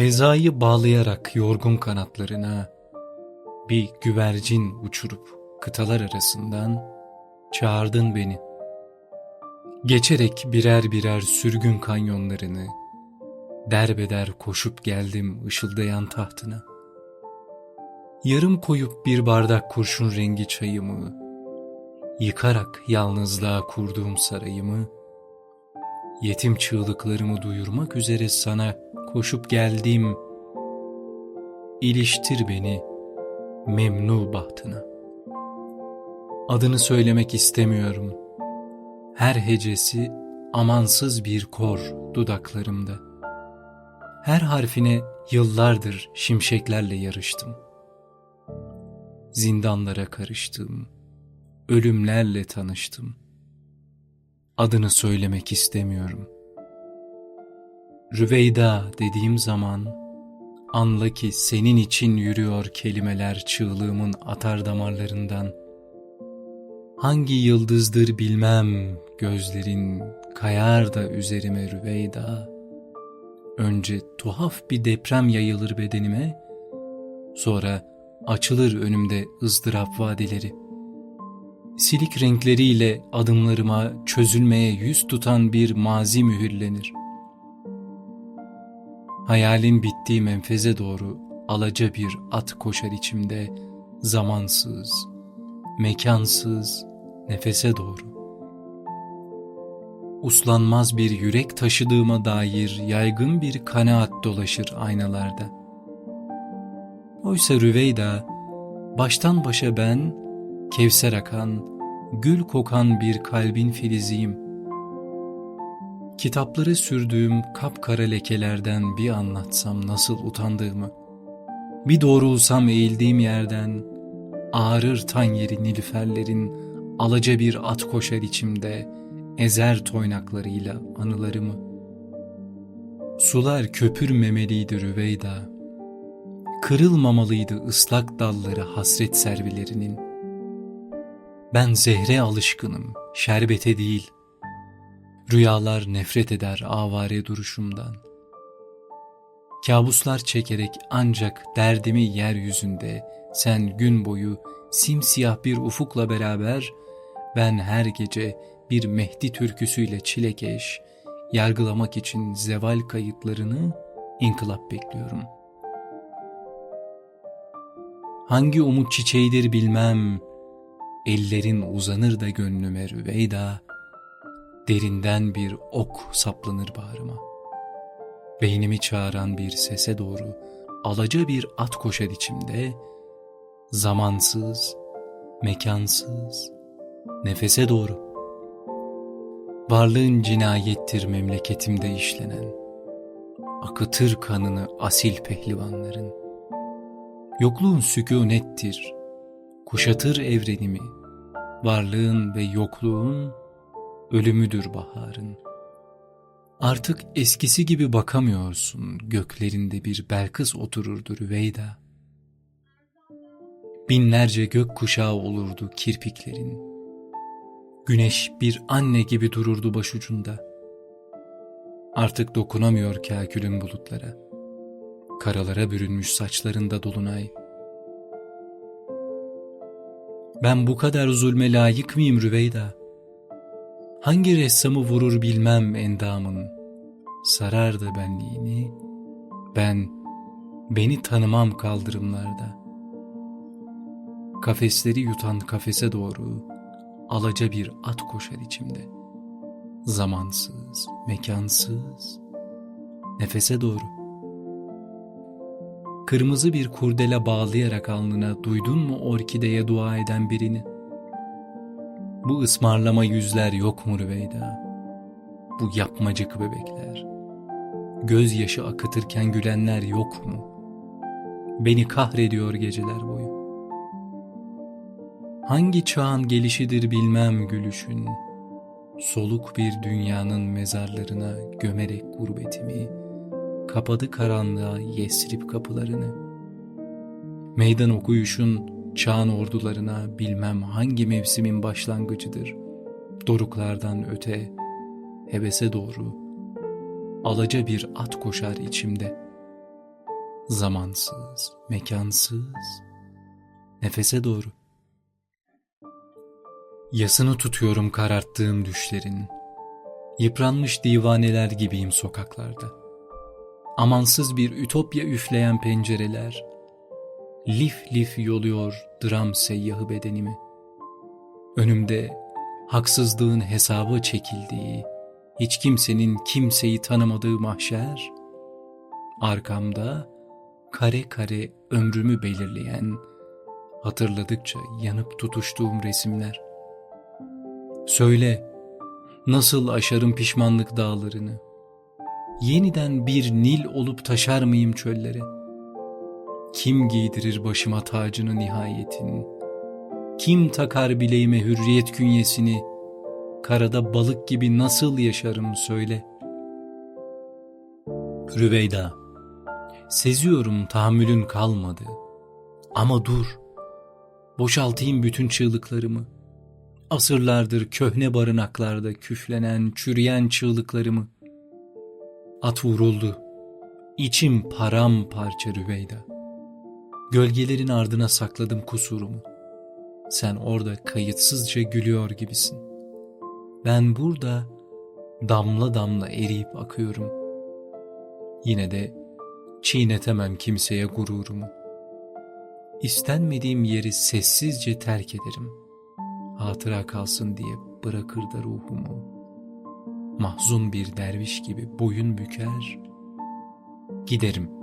Fezayı bağlayarak yorgun kanatlarına bir güvercin uçurup kıtalar arasından çağırdın beni. Geçerek birer birer sürgün kanyonlarını derbeder koşup geldim ışıldayan tahtına. Yarım koyup bir bardak kurşun rengi çayımı, yıkarak yalnızlığa kurduğum sarayımı, yetim çığlıklarımı duyurmak üzere sana koşup geldim. İliştir beni memnu bahtına. Adını söylemek istemiyorum. Her hecesi amansız bir kor dudaklarımda. Her harfine yıllardır şimşeklerle yarıştım. Zindanlara karıştım. Ölümlerle tanıştım. Adını söylemek istemiyorum. Rüveyda dediğim zaman anla ki senin için yürüyor kelimeler çığlığımın atar damarlarından. Hangi yıldızdır bilmem gözlerin kayar da üzerime Rüveyda. Önce tuhaf bir deprem yayılır bedenime, sonra açılır önümde ızdırap vadileri. Silik renkleriyle adımlarıma çözülmeye yüz tutan bir mazi mühürlenir. Hayalin bittiği menfeze doğru alaca bir at koşar içimde zamansız, mekansız, nefese doğru. Uslanmaz bir yürek taşıdığıma dair yaygın bir kanaat dolaşır aynalarda. Oysa Rüveyda, baştan başa ben, kevser akan, gül kokan bir kalbin filiziyim. Kitapları sürdüğüm kapkara lekelerden bir anlatsam nasıl utandığımı, bir doğrulsam eğildiğim yerden, ağrır tan yeri nilüferlerin, alaca bir at koşar içimde, ezer toynaklarıyla anılarımı. Sular köpürmemeliydi Rüveyda, kırılmamalıydı ıslak dalları hasret servilerinin. Ben zehre alışkınım, şerbete değil. Rüyalar nefret eder avare duruşumdan. Kabuslar çekerek ancak derdimi yeryüzünde sen gün boyu simsiyah bir ufukla beraber ben her gece bir Mehdi türküsüyle çilekeş, yargılamak için zeval kayıtlarını inkılap bekliyorum. Hangi umut çiçeğidir bilmem, ellerin uzanır da gönlüme rüveyda, derinden bir ok saplanır bağrıma. Beynimi çağıran bir sese doğru alaca bir at koşar içimde, zamansız, mekansız, nefese doğru. Varlığın cinayettir memleketimde işlenen, akıtır kanını asil pehlivanların. Yokluğun sükunettir, kuşatır evrenimi, varlığın ve yokluğun ölümüdür baharın. Artık eskisi gibi bakamıyorsun, göklerinde bir Belkıs otururdu Rüveyda. Binlerce gök kuşağı olurdu kirpiklerin. Güneş bir anne gibi dururdu başucunda. Artık dokunamıyor kâkülün bulutlara. Karalara bürünmüş saçlarında dolunay. Ben bu kadar zulme layık mıyım Rüveyda? Hangi ressamı vurur bilmem endamın. Sarardı benliğini. Ben, beni tanımam kaldırımlarda. Kafesleri yutan kafese doğru alaca bir at koşar içimde. Zamansız, mekansız, nefese doğru. Kırmızı bir kurdele bağlayarak alnına duydun mu orkideye dua eden birini? Bu ısmarlama yüzler yok mu Rüveyda? Bu yapmacık bebekler. Gözyaşı akıtırken gülenler yok mu? Beni kahrediyor geceler boyu. Hangi çağın gelişidir bilmem gülüşün, Soluk bir dünyanın mezarlarına gömerek gurbetimi, Kapadı karanlığa yesrip kapılarını. Meydan okuyuşun çağın ordularına bilmem hangi mevsimin başlangıcıdır. Doruklardan öte, hevese doğru, alaca bir at koşar içimde. Zamansız, mekansız, nefese doğru. Yasını tutuyorum kararttığım düşlerin. Yıpranmış divaneler gibiyim sokaklarda. Amansız bir ütopya üfleyen pencereler. Lif lif yoluyor dram seyyahı bedenimi. Önümde haksızlığın hesabı çekildiği, hiç kimsenin kimseyi tanımadığı mahşer, arkamda kare kare ömrümü belirleyen, hatırladıkça yanıp tutuştuğum resimler. Söyle, nasıl aşarım pişmanlık dağlarını? Yeniden bir Nil olup taşar mıyım çöllere? Kim giydirir başıma tacını nihayetin? Kim takar bileğime hürriyet künyesini? Karada balık gibi nasıl yaşarım söyle. Rüveyda, seziyorum tahammülün kalmadı. Ama dur, boşaltayım bütün çığlıklarımı. Asırlardır köhne barınaklarda küflenen, çürüyen çığlıklarımı. At vuruldu, içim paramparça Rüveyda. Gölgelerin ardına sakladım kusurumu. Sen orada kayıtsızca gülüyor gibisin. Ben burada damla damla eriyip akıyorum. Yine de çiğnetemem kimseye gururumu. İstenmediğim yeri sessizce terk ederim. Hatıra kalsın diye bırakır da ruhumu. Mahzun bir derviş gibi boyun büker, giderim.''